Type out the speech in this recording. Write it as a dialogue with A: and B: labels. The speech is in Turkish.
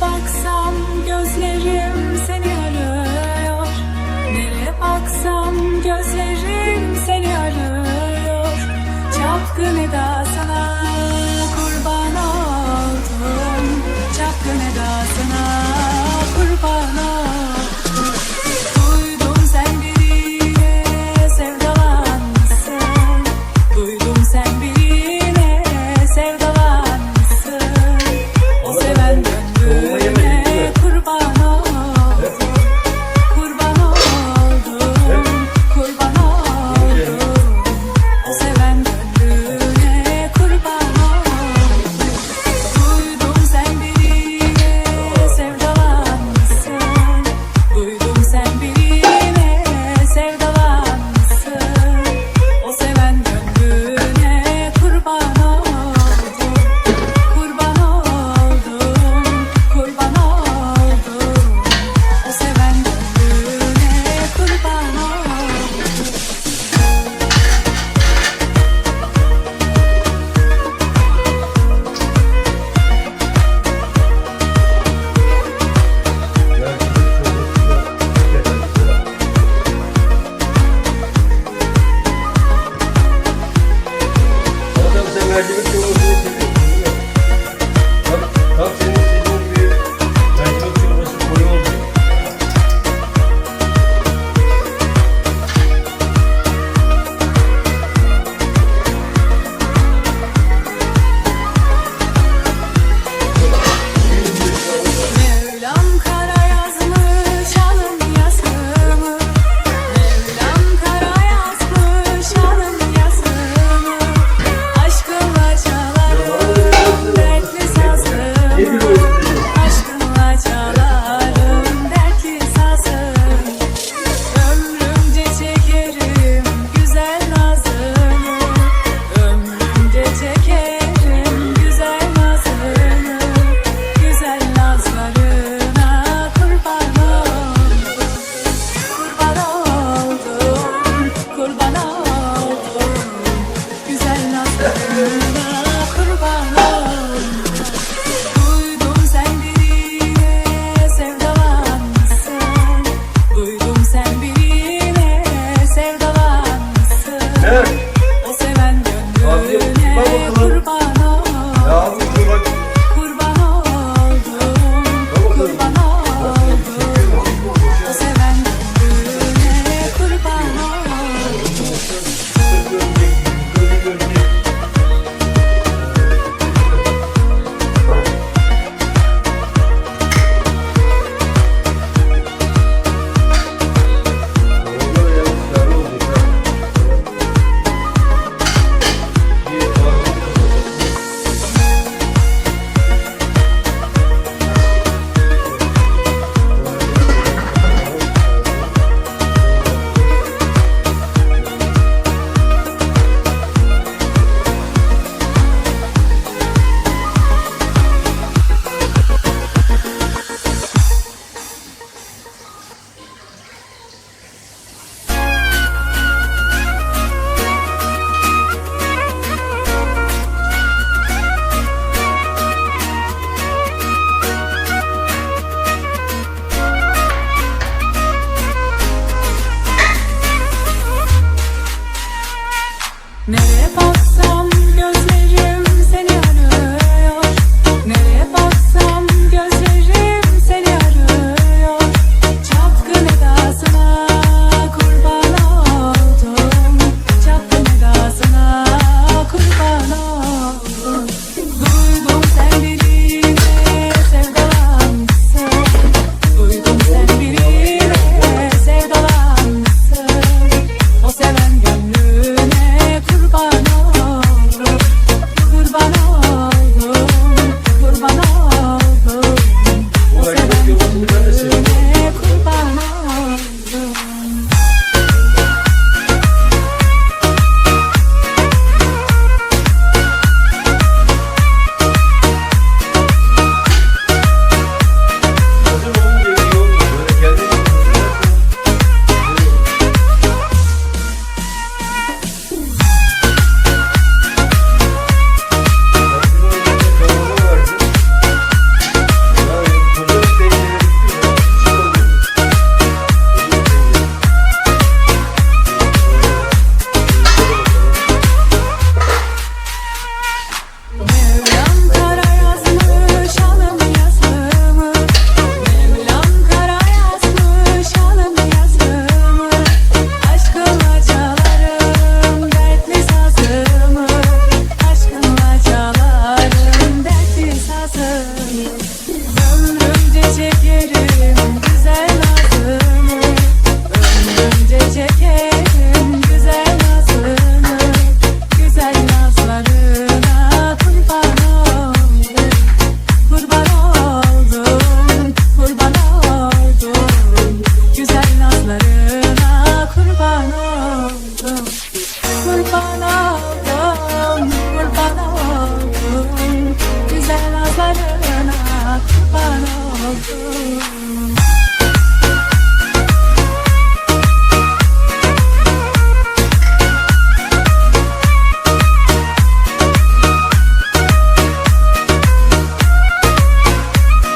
A: baksam gözlerim seni arıyor? Nereye baksam gözlerim seni arıyor? Çapkın edası Nereye baksam